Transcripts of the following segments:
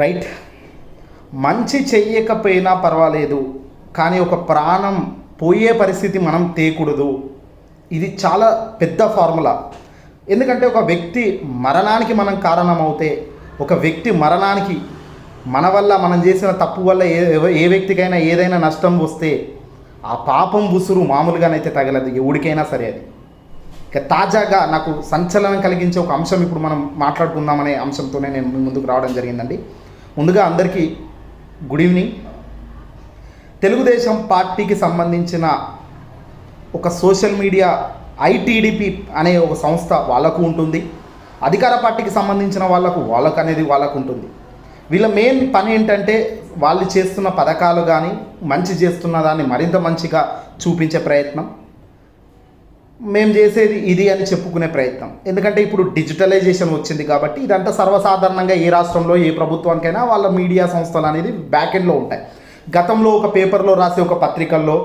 Right మంచి చెయ్యకపోయినా పర్వాలేదు కానీ ఒక ప్రాణం పోయే పరిస్థితి మనం తేకూడదు. ఇది చాలా పెద్ద ఫార్ములా. ఎందుకంటే ఒక వ్యక్తి మరణానికి మనం కారణమవుతే ఒక వ్యక్తి మరణానికి మన వల్ల మనం చేసిన తప్పు వల్ల ఏ ఏ వ్యక్తికైనా ఏదైనా నష్టం వస్తే ఆ పాపం బుసురు మామూలుగానైతే తగలదు ఎవడికైనా సరే అది. ఇక తాజాగా నాకు సంచలనం కలిగించే ఒక అంశం ఇప్పుడు మనం మాట్లాడుకుందామనే అంశంతోనే నేను ముందుకు రావడం జరిగిందండి. ముందుగా అందరికీ గుడ్ ఈవినింగ్. తెలుగుదేశం పార్టీకి సంబంధించిన ఒక సోషల్ మీడియా ఐటీడీపీ అనే ఒక సంస్థ వాళ్ళకు ఉంటుంది. అధికార పార్టీకి సంబంధించిన వాళ్ళకు వాళ్ళకు అనేది వాళ్ళకు ఉంటుంది. వీళ్ళ మెయిన్ పని ఏంటంటే వాళ్ళు చేస్తున్న పథకాలు కానీ మంచి చేస్తున్న దాన్ని మరింత మంచిగా చూపించే ప్రయత్నం. మేము చేసేది ఇది అని చెప్పుకునే ప్రయత్నం. ఎందుకంటే ఇప్పుడు డిజిటలైజేషన్ వచ్చింది కాబట్టి ఇదంతా సర్వసాధారణంగా ఏ రాష్ట్రంలో ఏ ప్రభుత్వానికైనా వాళ్ళ మీడియా సంస్థలు అనేది బ్యాక్ ఎండ్లో ఉంటాయి. గతంలో ఒక పేపర్లో రాసే ఒక పత్రికల్లో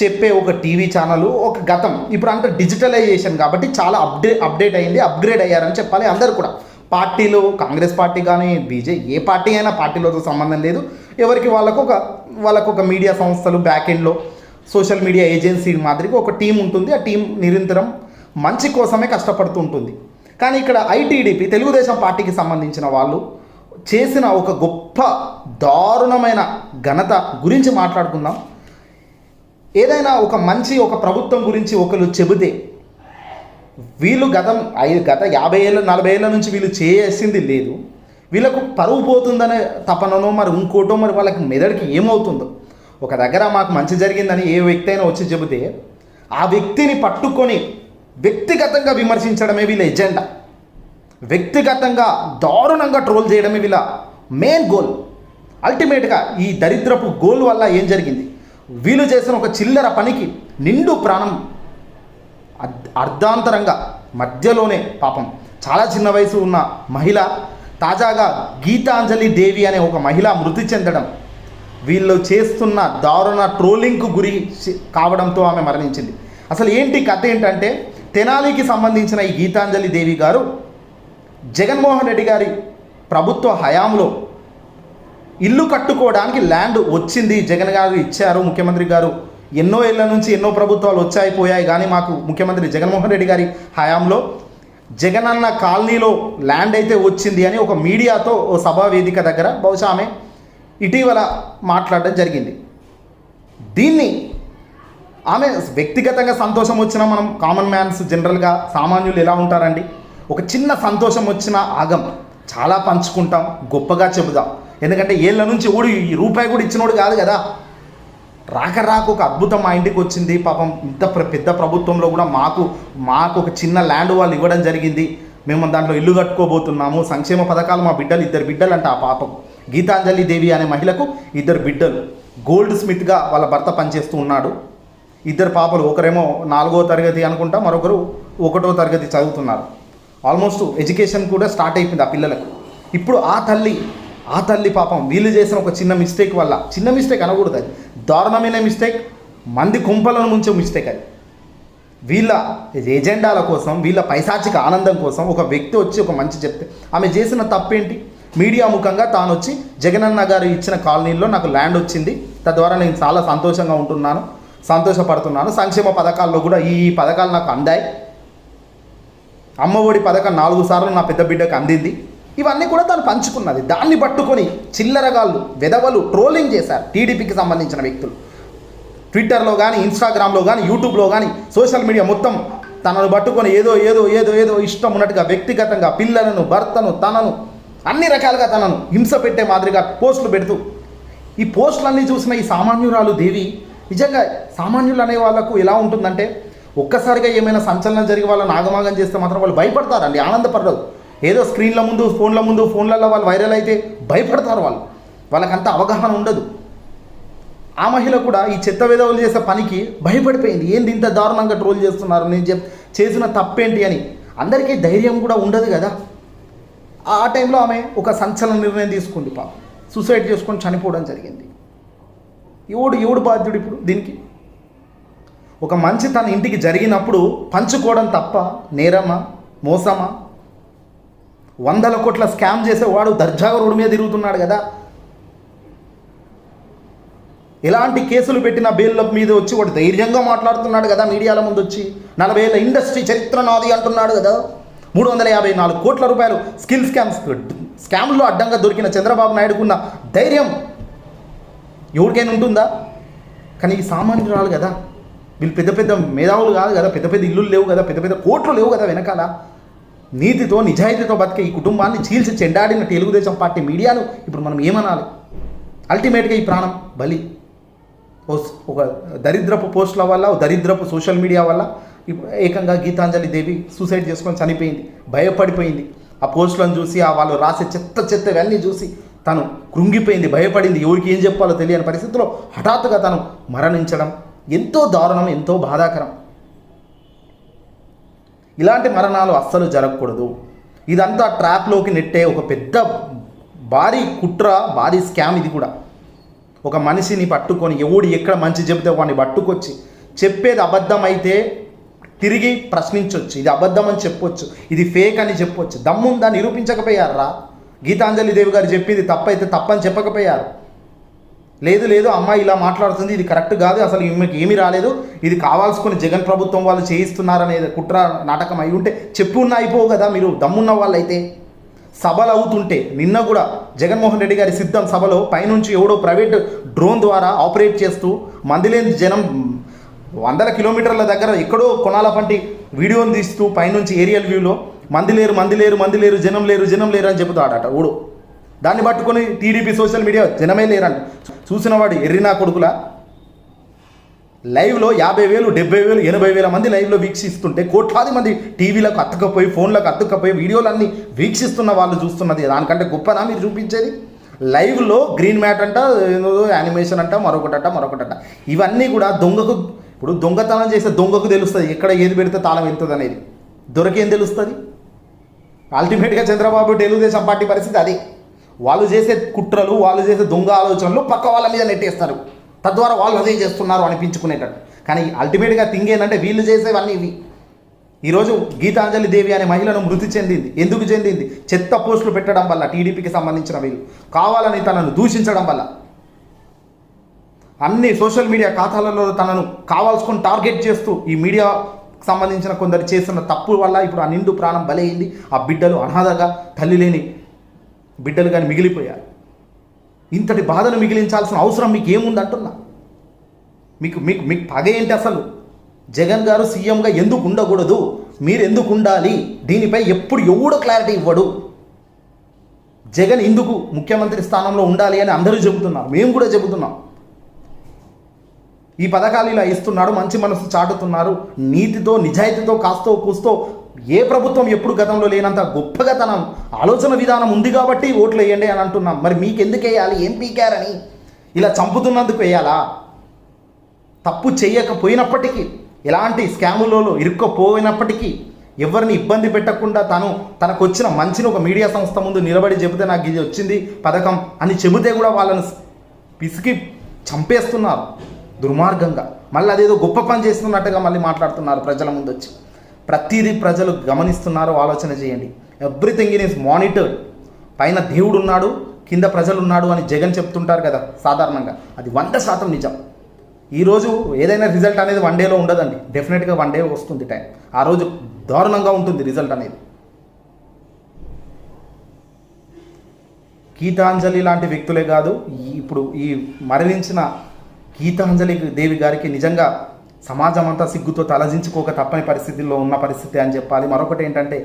చెప్పే ఒక టీవీ ఛానల్ ఒక గతం. ఇప్పుడు అంతా డిజిటలైజేషన్ కాబట్టి చాలా అప్డే అప్డేట్ అయింది అప్గ్రేడ్ అయ్యారని చెప్పాలి అందరు కూడా. పార్టీలు కాంగ్రెస్ పార్టీ కానీ బీజే ఏ పార్టీ అయినా పార్టీలతో సంబంధం లేదు. ఎవరికి వాళ్ళకు ఒక వాళ్ళకు ఒక మీడియా సంస్థలు బ్యాక్ ఎండ్లో సోషల్ మీడియా ఏజెన్సీ మాదిరిగా ఒక టీం ఉంటుంది. ఆ టీం నిరంతరం మంచి కోసమే కష్టపడుతూ ఉంటుంది. కానీ ఇక్కడ ఐటీడీపీ తెలుగుదేశం పార్టీకి సంబంధించిన వాళ్ళు చేసిన ఒక గొప్ప దారుణమైన ఘనత గురించి మాట్లాడుకుందాం. ఏదైనా ఒక మంచి ఒక ప్రభుత్వం గురించి ఒకరు చెబితే వీళ్ళు గతం ఐదు గత యాభై ఏళ్ళ నలభై ఏళ్ళ నుంచి వీళ్ళు చేసింది లేదు. వీళ్ళకు పరువు పోతుందనే తపననో మరి ఇంకోటో మరి వాళ్ళకి మెదడుకి ఏమవుతుందో ఒక దగ్గర మాకు మంచి జరిగిందని ఏ వ్యక్తి అయినా వచ్చి చెబితే ఆ వ్యక్తిని పట్టుకొని వ్యక్తిగతంగా విమర్శించడమే వీళ్ళ ఎజెండా. వ్యక్తిగతంగా దారుణంగా ట్రోల్ చేయడమే వీళ్ళ మెయిన్ గోల్ అల్టిమేట్గా ఈ దరిద్రపు గోల్ వల్ల ఏం జరిగింది? వీళ్ళు చేసిన ఒక చిల్లర పనికి నిండు ప్రాణం అర్ధాంతరంగా మధ్యలోనే పాపం. చాలా చిన్న వయసు ఉన్న మహిళ తాజాగా గీతాంజలి దేవి అనే ఒక మహిళ మృతి చెందడం వీళ్ళు చేస్తున్న దారుణ ట్రోలింగ్కు గురి కావడంతో ఆమె మరణించింది. అసలు ఏంటి కథ ఏంటంటే తెనాలికి సంబంధించిన ఈ గీతాంజలి దేవి గారు జగన్మోహన్ రెడ్డి గారి ప్రభుత్వ హయాంలో ఇల్లు కట్టుకోవడానికి ల్యాండ్ వచ్చింది. జగన్ గారు ఇచ్చారు ముఖ్యమంత్రి గారు ఎన్నో ఏళ్ళ నుంచి ఎన్నో ప్రభుత్వాలు వచ్చాయి పోయాయి. కానీ మాకు ముఖ్యమంత్రి జగన్మోహన్ రెడ్డి గారి హయాంలో జగనన్న కాలనీలో ల్యాండ్ అయితే వచ్చింది అని ఒక మీడియాతో ఓ సభా వేదిక దగ్గర బహుశా ఆమె ఇటీవల మాట్లాడడం జరిగింది. దీన్ని ఆమె వ్యక్తిగతంగా సంతోషం వచ్చినా మనం కామన్ మ్యాన్స్ జనరల్గా సామాన్యులు ఎలా ఉంటారండి? ఒక చిన్న సంతోషం వచ్చిన ఆగం. చాలా పంచుకుంటాం గొప్పగా చెబుదాం. ఎందుకంటే ఏళ్ళ నుంచి ఊడి ఈ రూపాయి కూడా ఇచ్చినోడు కాదు కదా. రాక రాక ఒక అద్భుతం మా ఇంటికి వచ్చింది. పాపం ఇంత ప్ర- పెద్ద ప్రభుత్వంలో కూడా మాకు మాకు ఒక చిన్న ల్యాండ్ వాళ్ళు ఇవ్వడం జరిగింది. మేము దాంట్లో ఇల్లు కట్టుకోబోతున్నాము. సంక్షేమ పథకాలు మా బిడ్డలు ఇద్దరు బిడ్డలు అంట ఆ పాపం. గీతాంజలి దేవి అనే మహిళకు ఇద్దరు బిడ్డలు. గోల్డ్ స్మిత్గా వాళ్ళ భర్త పనిచేస్తూ ఉన్నాడు. ఇద్దరు పాపలు ఒకరేమో నాలుగో తరగతి అనుకుంటా మరొకరు ఒకటో తరగతి చదువుతున్నారు. ఆల్మోస్ట్ ఎడ్యుకేషన్ కూడా స్టార్ట్ అయిపోయింది ఆ పిల్లలకు. ఇప్పుడు ఆ తల్లి ఆ తల్లి పాపం వీళ్ళు చేసిన ఒక చిన్న మిస్టేక్ వల్ల చిన్న మిస్టేక్ అనకూడదు అది. దారుణమైన మిస్టేక్ మంది కుంపలను ముంచే మిస్టేక్ అది. వీళ్ళ ఎజెండాల కోసం వీళ్ళ పైశాచిక ఆనందం కోసం ఒక వ్యక్తి వచ్చి ఒక మంచి చెప్తే ఆమె చేసిన తప్పేంటి? మీడియా ముఖంగా తాను వచ్చి జగనన్న గారు ఇచ్చిన కాలనీలో నాకు ల్యాండ్ వచ్చింది. తద్వారా నేను చాలా సంతోషంగా ఉంటున్నాను సంతోషపడుతున్నాను. సంక్షేమ పథకాల్లో కూడా ఈ పథకాలు నాకు అందాయి. అమ్మఒడి పథకం నాలుగు సార్లు నా పెద్ద బిడ్డకు అందింది. ఇవన్నీ కూడా తను పంచుకున్నది. దాన్ని పట్టుకొని చిల్లరగాళ్ళు వెధవలు ట్రోలింగ్ చేశారు టీడీపీకి సంబంధించిన వ్యక్తులు. ట్విట్టర్లో కానీ ఇన్స్టాగ్రామ్లో కానీ యూట్యూబ్లో కానీ సోషల్ మీడియా మొత్తం తనను పట్టుకొని ఏదో ఏదో ఏదో ఏదో ఇష్టం ఉన్నట్టుగా వ్యక్తిగతంగా పిల్లలను భర్తను తనను అన్ని రకాలుగా తనను హింస పెట్టే మాదిరిగా పోస్టులు పెడుతూ ఈ పోస్టులన్నీ చూసిన ఈ సామాన్యురాలు దేవి నిజంగా సామాన్యులు అనే వాళ్ళకు ఎలా ఉంటుందంటే ఒక్కసారిగా ఏమైనా సంచలనం జరిగి వాళ్ళ నాగమాగం చేస్తే మాత్రం వాళ్ళు భయపడతారండి ఆనందపడరు. ఏదో స్క్రీన్ల ముందు ఫోన్ల ముందు ఫోన్లలో వాళ్ళు వైరల్ అయితే భయపడతారు వాళ్ళు. వాళ్ళకంత అవగాహన ఉండదు. ఆ మహిళ కూడా ఈ చెత్త విధవులు చేసే పనికి భయపడిపోయింది. ఏంది ఇంత దారుణంగా ట్రోల్ చేస్తున్నారు? నేను చెప్ చేసిన తప్పేంటి అని. అందరికీ ధైర్యం కూడా ఉండదు కదా. ఆ టైంలో ఆమె ఒక సంచలన నిర్ణయం తీసుకుంది పాపం. సూసైడ్ చేసుకొని చనిపోవడం జరిగింది. ఎవడు ఎవడు బాధ్యుడు ఇప్పుడు దీనికి? ఒక మంచి తన ఇంటికి జరిగినప్పుడు పంచుకోవడం తప్ప నేరమా మోసమా? వందల కోట్ల స్కామ్ చేసేవాడు దర్జాగా రోడ్డు మీద తిరుగుతున్నాడు కదా. ఎలాంటి కేసులు పెట్టిన బెయిల్ మీద వచ్చి వాడు ధైర్యంగా మాట్లాడుతున్నాడు కదా మీడియాల ముందు వచ్చి నలభై ఏళ్ళ ఇండస్ట్రీ చరిత్ర నాది అంటున్నాడు కదా. మూడు వందల యాభై నాలుగు కోట్ల రూపాయలు స్కిల్ స్కామ్స్ స్కామ్లో అడ్డంగా దొరికిన చంద్రబాబు నాయుడుకున్న ధైర్యం ఎవరికైనా ఉంటుందా? కానీ ఈ సామాన్యురాలు కదా. వీళ్ళు పెద్ద పెద్ద మేధావులు కాదు కదా పెద్ద పెద్ద ఇల్లులు లేవు కదా పెద్ద పెద్ద కోట్లు లేవు కదా వెనకాల. నీతితో నిజాయితీతో బతికే ఈ కుటుంబాన్ని చీల్చి చెండాడిన తెలుగుదేశం పార్టీ మీడియాను ఇప్పుడు మనం ఏమనాలి? అల్టిమేట్గా ఈ ప్రాణం బలి. ఓ ఒక దరిద్రపు పోస్టుల వల్ల దరిద్రపు సోషల్ మీడియా వల్ల ఏకంగా గీతాంజలి దేవి సూసైడ్ చేసుకొని చనిపోయింది భయపడిపోయింది. ఆ పోస్టులను చూసి ఆ వాళ్ళు రాసే చెత్త చెత్తవన్నీ చూసి తను కృంగిపోయింది భయపడింది. ఎవరికి ఏం చెప్పాలో తెలియని పరిస్థితిలో హఠాత్తుగా తను మరణించడం ఎంతో దారుణం ఎంతో బాధాకరం. ఇలాంటి మరణాలు అస్సలు జరగకూడదు. ఇదంతా ట్రాప్లోకి నెట్టే ఒక పెద్ద భారీ కుట్ర భారీ స్కామ్ ఇది కూడా. ఒక మనిషిని పట్టుకొని ఎవడు ఎక్కడ మంచి చెబితే వాడిని పట్టుకొచ్చి చెప్పేది అబద్ధం అయితే తిరిగి ప్రశ్నించవచ్చు ఇది అబద్ధం అని చెప్పొచ్చు. ఇది ఫేక్ అని చెప్పొచ్చు. దమ్ముందా? నిరూపించకపోయారా? గీతాంజలి దేవి గారు చెప్పింది తప్పైతే తప్పని చెప్పకపోయారు. లేదు లేదు అమ్మాయి ఇలా మాట్లాడుతుంది. ఇది కరెక్ట్ కాదు. అసలు ఈమెకి ఏమీ రాలేదు. ఇది కావాల్సుకుని జగన్ ప్రభుత్వం వాళ్ళు చేయిస్తున్నారనేది కుట్ర నాటకం అయి ఉంటే చెప్పు ఉన్న అయిపోవు కదా మీరు. దమ్మున్న వాళ్ళైతే సభలు అవుతుంటే నిన్న కూడా జగన్మోహన్ రెడ్డి గారి సిద్ధం సభలో పైనుంచి ఎవడో ప్రైవేట్ డ్రోన్ ద్వారా ఆపరేట్ చేస్తూ మందిలేని జనం వందల కిలోమీటర్ల దగ్గర ఎక్కడో కొనాల పంటి వీడియోని తీస్తూ పైనుంచి ఏరియల్ వ్యూలో మంది లేరు మంది లేరు మంది లేరు జనం లేరు జనం లేరు అని చెబుతాడట ఊడు. దాన్ని పట్టుకొని టీడీపీ సోషల్ మీడియా జనమే లేరంట. చూసినవాడు ఎర్రినా కొడుకులా? లైవ్లో యాభై వేలు డెబ్బై వేలు ఎనభై వేల మంది లైవ్లో వీక్షిస్తుంటే కోట్లాది మంది టీవీలకు అతుక్కపోయి ఫోన్లకు అతుక్కపోయి వీడియోలన్నీ వీక్షిస్తున్న వాళ్ళు చూస్తున్నది. దానికంటే గొప్పనా మీరు చూపించేది? లైవ్లో గ్రీన్ మ్యాట్ అంట యానిమేషన్ అంట మరొకటంట మరొకటంట. ఇవన్నీ కూడా దొంగకు ఇప్పుడు దొంగతనం చేస్తే దొంగకు తెలుస్తుంది ఎక్కడ ఏది పెడితే తాళం వెళ్తుంది అనేది దొరకేం తెలుస్తుంది? అల్టిమేట్గా చంద్రబాబు తెలుగుదేశం పార్టీ పరిస్థితి అది. వాళ్ళు చేసే కుట్రలు వాళ్ళు చేసే దొంగ ఆలోచనలు పక్క వాళ్ళ మీద నెట్టేస్తారు. తద్వారా వాళ్ళు అదే చేస్తున్నారు అనిపించుకునేటట్టు. కానీ అల్టిమేట్గా థింగ్ ఏంటంటే వీళ్ళు చేసేవన్నీ ఇవి. ఈరోజు గీతాంజలి దేవి అనే మహిళను మృతి చెందింది. ఎందుకు చెందింది? చెత్త పోస్టులు పెట్టడం వల్ల టీడీపీకి సంబంధించిన వీళ్ళు. కావాలని తనను దూషించడం వల్ల. అన్ని సోషల్ మీడియా ఖాతాలలో తనను కావాల్సుకొని టార్గెట్ చేస్తూ ఈ మీడియా సంబంధించిన కొందరు చేస్తున్న తప్పు వల్ల ఇప్పుడు ఆ నిండు ప్రాణం బలైంది ఆ బిడ్డలు అనాథగా తల్లి లేని బిడ్డలు కానీ మిగిలిపోయారు. ఇంతటి బాధను మిగిలించాల్సిన అవసరం మీకు ఏముంది అంటున్నా? మీకు మీకు మీకు పగ ఏంటి అసలు? జగన్ గారు సీఎంగా ఎందుకు ఉండకూడదు? మీరు ఎందుకు ఉండాలి దీనిపై ఎప్పుడు ఎవడు క్లారిటీ ఇవ్వడు? జగన్ ఎందుకు ముఖ్యమంత్రి స్థానంలో ఉండాలి అని అందరూ చెబుతున్నారు. మేము కూడా చెబుతున్నాం. ఈ పథకాలు ఇలా ఇస్తున్నాడు మంచి మనసు చాటుతున్నారు నీతితో నిజాయితీతో కాస్తో కూస్తో ఏ ప్రభుత్వం ఎప్పుడు గతంలో లేనంత గొప్పగా తన ఆలోచన విధానం ఉంది కాబట్టి ఓట్లు వేయండి అని అంటున్నాం. మరి మీకు ఎందుకు వేయాలి? ఏం పీకారని? ఇలా చంపుతున్నందుకు వేయాలా? తప్పు చేయకపోయినప్పటికీ ఎలాంటి స్కాములలో ఇరుక్కపోయినప్పటికీ ఎవరిని ఇబ్బంది పెట్టకుండా తను తనకు వచ్చిన మంచిని ఒక మీడియా సంస్థ ముందు నిలబడి చెబితే నాకు ఇది వచ్చింది పథకం అని చెబితే కూడా వాళ్ళని పిసికి చంపేస్తున్నారు. దుర్మార్గంగా. మళ్ళీ అదేదో గొప్ప పని చేస్తున్నట్టుగా మళ్ళీ మాట్లాడుతున్నారు ప్రజల ముందు వచ్చి ప్రతిదీ ప్రజలు గమనిస్తున్నారు ఆలోచన చేయండి. ఎవ్రీథింగ్ ఇన్ ఈస్ మానిటర్డ్ పైన దేవుడు ఉన్నాడు కింద ప్రజలు ఉన్నాడు అని జగన్ చెప్తుంటారు కదా సాధారణంగా. అది వంద శాతం నిజం. ఈరోజు ఏదైనా రిజల్ట్ అనేది వన్ డేలో ఉండదండి. డెఫినెట్గా వన్ డే వస్తుంది టైం ఆ రోజు దారుణంగా ఉంటుంది రిజల్ట్ అనేది. గీతాంజలి లాంటి వ్యక్తులే కాదు ఈ- ఇప్పుడు ఈ మరణించిన గీతాంజలి దేవి గారికి నిజంగా సమాజం అంతా సిగ్గుతో తలజించుకోక తప్పని పరిస్థితుల్లో ఉన్న పరిస్థితి అని చెప్పాలి. మరొకటి ఏంటంటే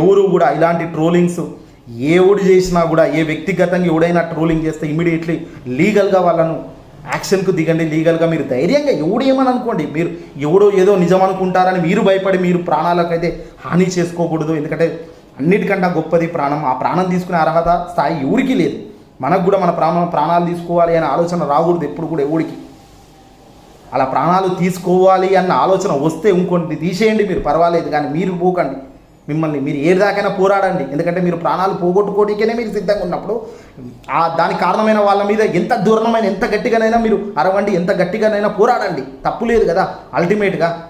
ఎవరు కూడా ఇలాంటి ట్రోలింగ్స్ ఏవుడు చేసినా కూడా ఏ వ్యక్తిగతంగా ఎవడైనా ట్రోలింగ్ చేస్తే ఇమీడియట్లీ లీగల్గా వాళ్ళను యాక్షన్కు దిగండి. లీగల్గా మీరు ధైర్యంగా ఎవడు ఏమని అనుకోండి. మీరు ఎవడో ఏదో నిజం అనుకుంటారని మీరు భయపడి మీరు ప్రాణాలకైతే హాని చేసుకోకూడదు. ఎందుకంటే అన్నిటికంటే గొప్పది ప్రాణం. ఆ ప్రాణం తీసుకునే అర్హత స్థాయి ఎవరికి లేదు. మనకు కూడా మన ప్రాణం ప్రాణాలు తీసుకోవాలి అనే ఆలోచన రాకూడదు. ఎప్పుడు కూడా ఎవరికి అలా ప్రాణాలు తీసుకోవాలి అన్న ఆలోచన వస్తే ఇంకోటి తీసేయండి మీరు పర్వాలేదు కానీ మీరు పోకండి. మిమ్మల్ని మీరు ఏ దాకైనా పోరాడండి. ఎందుకంటే మీరు ప్రాణాలు పోగొట్టుకోవడానికనే మీరు సిద్ధంగా ఉన్నప్పుడు ఆ దానికి కారణమైన వాళ్ళ మీద ఎంత దూరణమైన ఎంత గట్టిగానైనా మీరు అరవండి ఎంత గట్టిగానైనా పోరాడండి. తప్పు లేదు కదా. అల్టిమేట్గా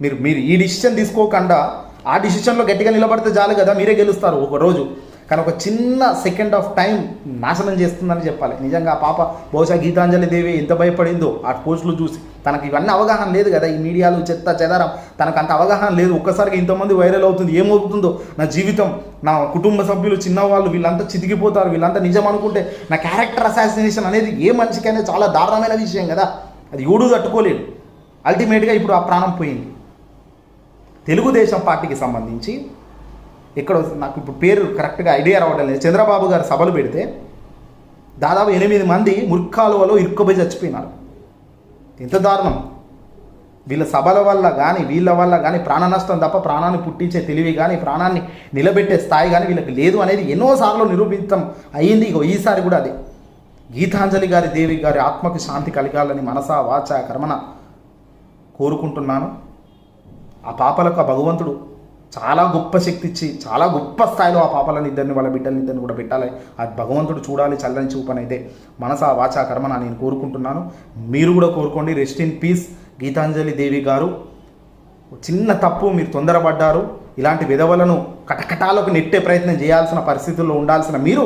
మీరు మీరు ఈ డిసిషన్ తీసుకోకుండా ఆ డిసిషన్లో గట్టిగా నిలబడితే చాలు కదా మీరే గెలుస్తారు ఒక రోజు. కానీ ఒక చిన్న సెకండ్ ఆఫ్ టైం నాశనం చేస్తుందని చెప్పాలి. నిజంగా పాప బహుశా గీతాంజలి దేవి ఎంత భయపడిందో ఆ పోస్టులు చూసి. తనకి ఇవన్నీ అవగాహన లేదు కదా ఈ మీడియాలు చెత్త చెదారం. తనకు అంత అవగాహన లేదు. ఒక్కసారిగా ఇంతమంది వైరల్ అవుతుంది. ఏమవుతుందో నా జీవితం నా కుటుంబ సభ్యులు చిన్నవాళ్ళు వీళ్ళంతా చితికిపోతారు. వీళ్ళంతా నిజం అనుకుంటే నా క్యారెక్టర్ అసాసినేషన్ అనేది ఏ మనిషికైనా చాలా దారుణమైన విషయం కదా. అది ఎవడూ తట్టుకోలేడు. అల్టిమేట్గా ఇప్పుడు ఆ ప్రాణం పోయింది. తెలుగుదేశం పార్టీకి సంబంధించి ఇక్కడ నాకు ఇప్పుడు పేరు కరెక్ట్గా ఐడియా రావడం లేదు. చంద్రబాబు గారు సభలు పెడితే దాదాపు ఎనిమిది మంది ముర్ఖాలువలో ఇరుక్కుపోయి చచ్చిపోయినారు. ఎంత దారుణం. వీళ్ళ సభల వల్ల కానీ వీళ్ళ వల్ల కానీ ప్రాణ నష్టం తప్ప ప్రాణాన్ని పుట్టించే తెలివి కానీ ప్రాణాన్ని నిలబెట్టే స్థాయి కానీ వీళ్ళకి లేదు అనేది ఎన్నోసార్లు నిరూపించడం అయ్యింది. ఇక ఈసారి కూడా అదే. గీతాంజలి గారి దేవి గారి ఆత్మకు శాంతి కలగాలని మనసా వాచ కర్మన కోరుకుంటున్నాను. ఆ పాపలకు ఆ భగవంతుడు చాలా గొప్ప శక్తి ఇచ్చి చాలా గొప్ప స్థాయిలో ఆ పాపలను ఇద్దరిని వాళ్ళ బిడ్డలని ఇద్దరిని కూడా పెట్టాలి. ఆ భగవంతుడు చూడాలి చల్లని చూపనైతే అయితే ఆ వాచా కర్మన నేను కోరుకుంటున్నాను. మీరు కూడా కోరుకోండి. Rest in peace Geetanjali Devi గారు. చిన్న తప్పు మీరు తొందరపడ్డారు. ఇలాంటి విధవలను కటకటాలకు నెట్టే ప్రయత్నం చేయాల్సిన పరిస్థితుల్లో ఉండాల్సిన మీరు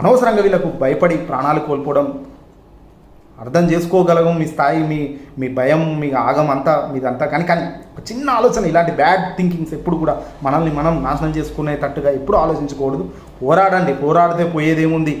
అనవసరంగా వీళ్ళకు భయపడి ప్రాణాలు కోల్పోవడం అర్థం చేసుకోగలగం మీ స్థాయి మీ మీ భయం మీ ఆగం అంతా మీదంతా. కానీ కానీ ఒక చిన్న ఆలోచన ఇలాంటి బ్యాడ్ థింకింగ్స్ ఎప్పుడు కూడా మనల్ని మనం నాశనం చేసుకునేటట్టుగా ఎప్పుడు ఆలోచించకూడదు. పోరాడండి పోరాడితే పోయేదేముంది?